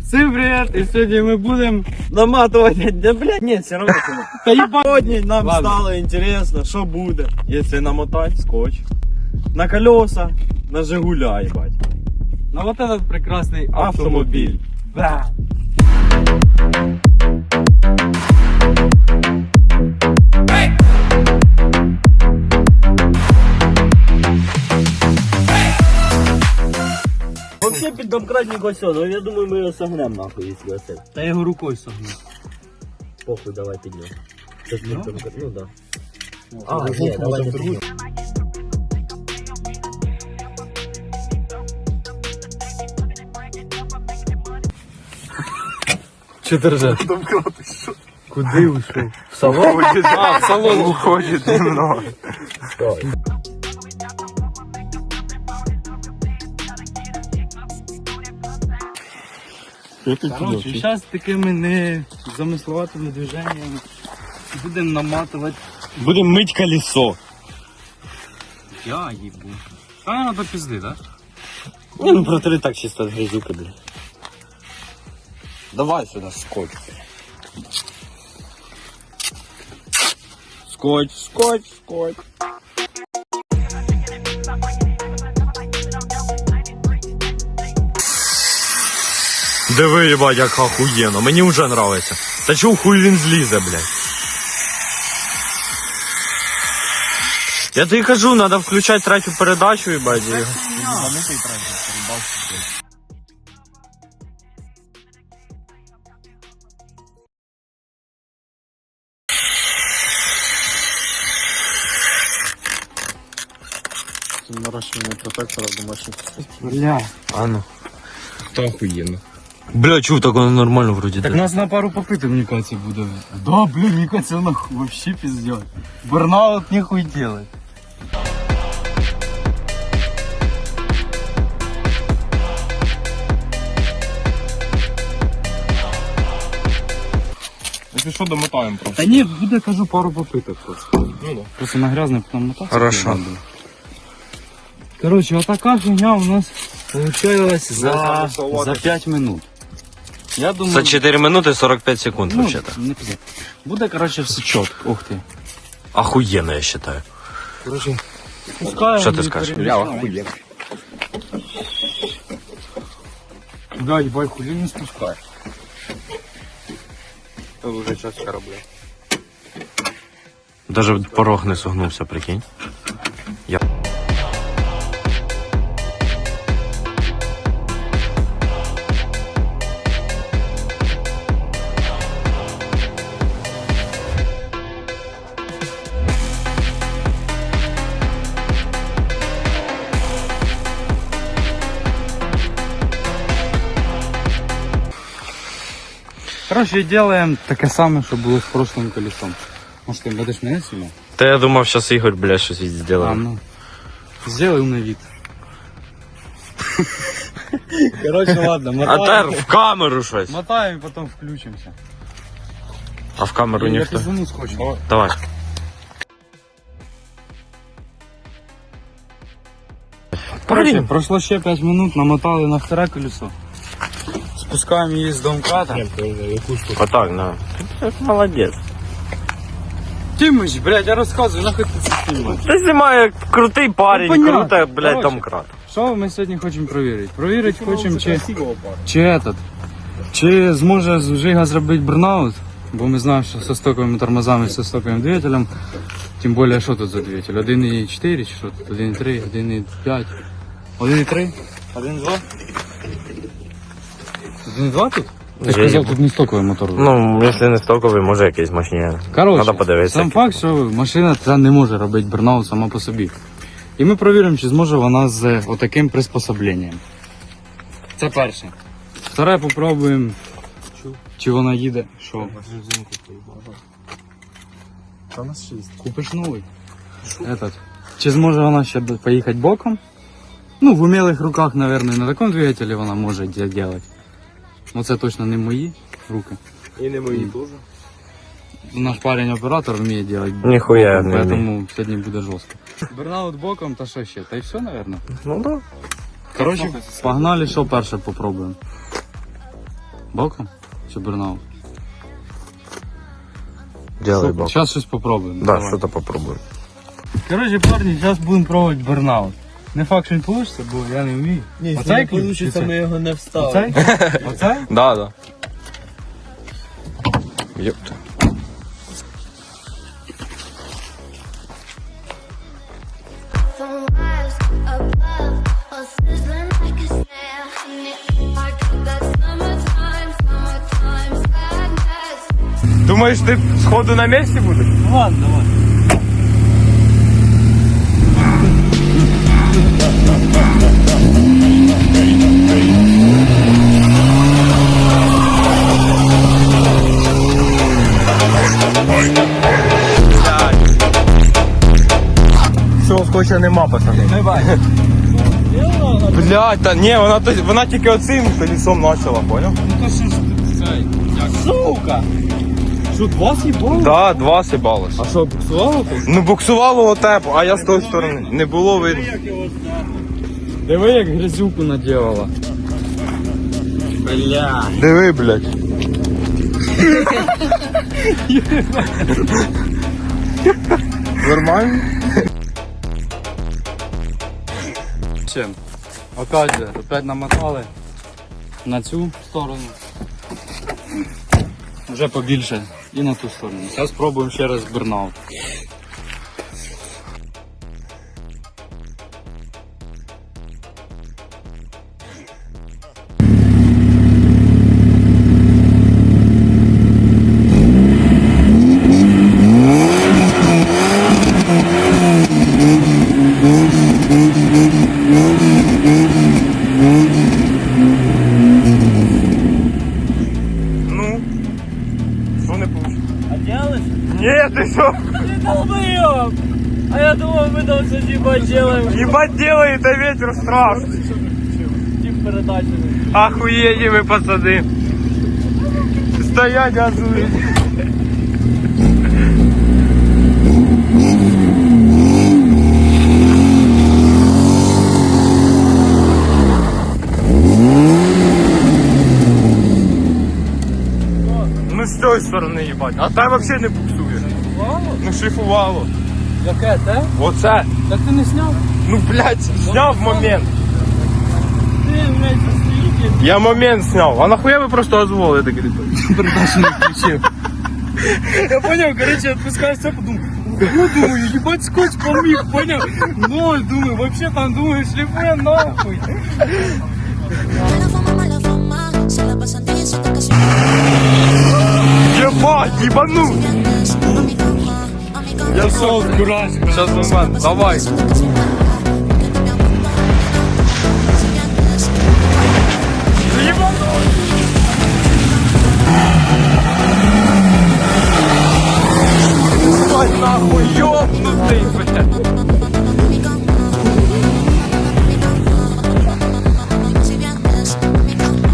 Всім привіт! І сьогодні ми будемо Наматувати, да блядь, ні, все равно. Та їба... Сьогодні нам Ладно. стало інтересно, що буде, якщо намотати скотч на колеса, на Жигуля, їбать. на вот этот прекрасний автомобіль. Автомобіль. Домкратник ось, ну я думаю, ми його согнем нахуй, якщо оце. Та я його рукою согну. Похуй, давай піднем. Це ж Ну? домкрат- ну да. А, ні, давай не піднем. Чи держать? Куди ушов? В салон? А, в салон Уходить немного. Короче, зараз такими не замисловатими движеннями будемо наматувати. Будемо мить колесо. Я їбу. А я надо пізди, так? Ні, ну протри так чисто від грязюки, блядь. Давай сюди скотч. Скотч, скотч, скотч. Диви, їбать, як охуєнно. Мені вже нравиться. Та чого хуй він злізе, блядь? Я тобі кажу, треба включати третю передачу, їбать. і наращивание протектора домашних Бля. А ну. Та охуєнно. Бля, чув, так воно нормально вроді. Так Так нас на пару попиток, мені кажется, буде. Да, блин, мені кажется, воно вообще пиздец. Бурнаут нехуй делать. Якщо що, домотаємо просто. Та ні, буде, кажу, пару попиток просто. Просто на грязне потім мотаться. Хорошо. Короче, вот такая фигня у нас получилась за, за 5 минут. Я думаю, За 4 минути 45 секунд, ну, вообще-то. не пизда. Буде, короче, все чітко. Ух ти. Охуєнно, я вважаю. Короче, пускаємо. Що ти і скажеш? перемішаємо. охуєнно. Да, ебай, хули не спускай. Це вже час корабля. Даже порог не согнувся, прикинь. Короче, делаем таке саме, що було з прошлым колесом. Может, ты будешь меня снимать? Та я думав, зараз Ігор, бля, щось А, зробив. ну. Сделай на вид. Короче, ладно, А мотаем. тепер в камеру щось. Мотаем и потом включимся. А в камеру Я ніхто. пиздану скотч. Давай. Короче, прошло ще 5 минут, намотали на второе колесо. Спускаем її з домката. Отак, на. Молодець. Тимыч, блядь, я розказую, нахуй ти це знімаєш. Ти знімає крутий парень, Ну, понятно. блядь, домкрат. Що ми сьогодні хочемо перевірити? Провірити хочемо, чи, пара. чи этот, чи зможе Жига зробити бурнаут, бо ми знаємо, що со стоковими тормозами, со стоковим двигателем, тим більше, що тут за двигатель? 1.4 чи що тут? 1.3, 1.5, 1.3, 1.2? 1.2 тут? Ти Я сказав, їбу. тут не стоковий мотор. Ну, якщо не стоковий, може якийсь мощніше. Короче, Надо подивитися. сам факт, що машина ця не може робити бурнаут сама по собі. І ми перевіримо, чи зможе вона з отаким приспособленням. Це перше. Вторе попробуємо, чи вона їде. Що? Та нас шість. Купиш новий. Этот. Чи зможе вона ще б- поїхати боком? Ну, в умілих руках, мабуть, на такому двигателі вона може це робити. Ну це точно не мої руки. І не мої теж. Наш парень оператор вміє робити. Ніхуя не. Поэтому сьогодні буде жорстко. Бернаут боком та що ще? Та й все, мабуть. Ну да. Коротше, погнали, що перше попробуємо. Боком? Чи? Делай бок. Зараз щось попробуємо. Да, Давай. что-то попробуем. Коротше, парні, зараз будемо пробувати бурнаут. Не факт, що він вийде, бо я не вмію. Ні, Оцей не ключ? вийде, ми його не вставимо. Оцей? Оцей? Да, да. Sadness. Думаешь, ты сходу на месте будешь? Ну ладно, Всього скотча нема, пацани. Не бачиш. Блядь, та ні, вона, то- вона тільки оцим колесом почала, понял? Сука! Що, два сібали? Да, два сибалось. А що, буксувало? Ну буксувало отеп, а я з тої сторони. Не було видно. Диви, як грязюку наділала. Бля. Диви, блядь. Нормально? Чим? Опять же, опять намотали на цю сторону. Вже побільше і на ту сторону. Зараз спробуємо ще раз бурнаут. Ні, ти що? Ты долбоёб! А я думал, мы там все типа делаем. Їбать делаєте ветер страшний. Тип передачами. Охуєнні ви пацани. Стоять газують. Ну з цієї сторони їбать, а та взагалі не буксує. Ну шліфувало. Яке, те? Оце. Так ти не сняв? Ну блядь, зняв момент. Ти, блядь, стоїть. Я момент сняв. А нахуя ви просто дозволили таке? Передачу не включив. Я понял, короче, отпускаешь все, подумал, ну, думаю, ебать, скотч помиг, понял? Ноль, думаю, вообще там, думаю, шлифуя нахуй. Mala fama, Я все Сейчас момент. Давай.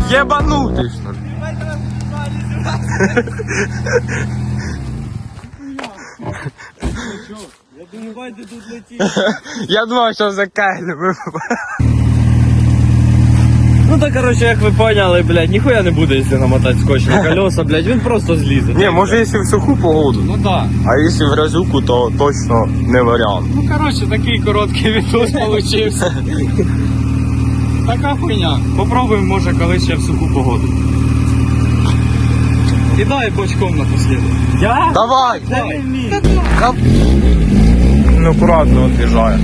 Ебанутый, что ли? Думаю, тут летишь. Я думав, що за кайлем. Ну так, короче, як ви поняли, блядь, ніхуя не буде, якщо намотати скотч на колеса, блядь, він просто злізе. Ні, може, якщо в суху погоду. Ну так. А якщо в грязюку, то точно не варіант. Ну коротше, такий короткий відос получився. Така хуйня. Попробуємо, може, колись ще в суху погоду. І дай бочком напослідок. Я? Давай! Це не Ну, від'їжджає.